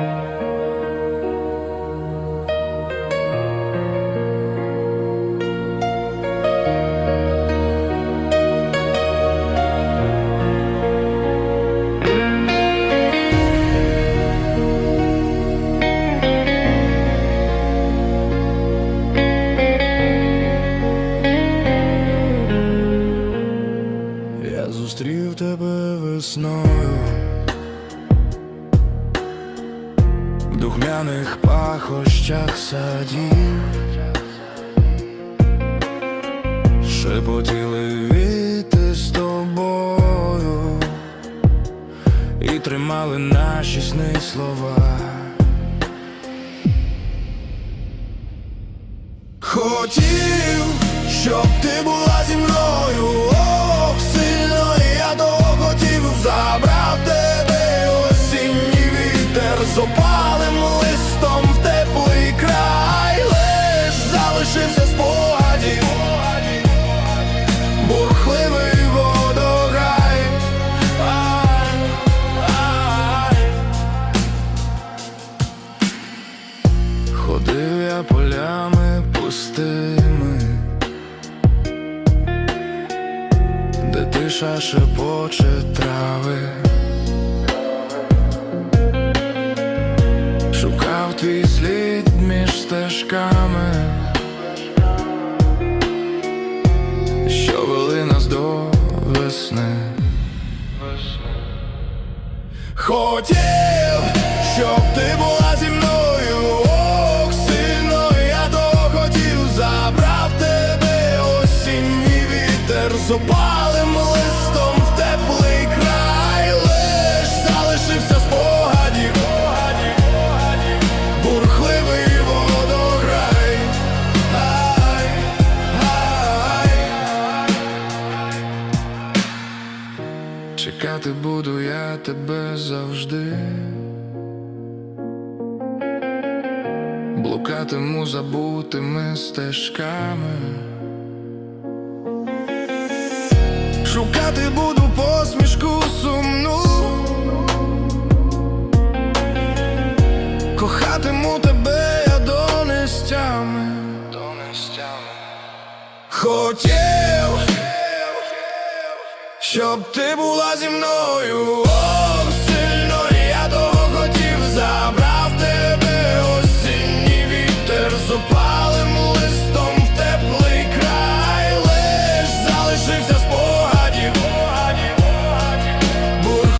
Я зустрів тебе весною духмяних пахощах садів, шепотіли віти з тобою і тримали наші сни слова. Хотів, щоб ти була зі мною, залишився спогадів, бурхливий водограй. Ай, ай. Ходив я полями пустими, де тиша шепоче трави. Весни. Хотів, щоб ти була зі мною, ох, сильно я того хотів, забрав тебе осінній вітер з Чекати буду я тебе завжди. Блукатиму забутими стежками. Шукати буду посмішку сумну. Кохатиму тебе я донестями. Донестями. Хотів, щоб ти була зі мною.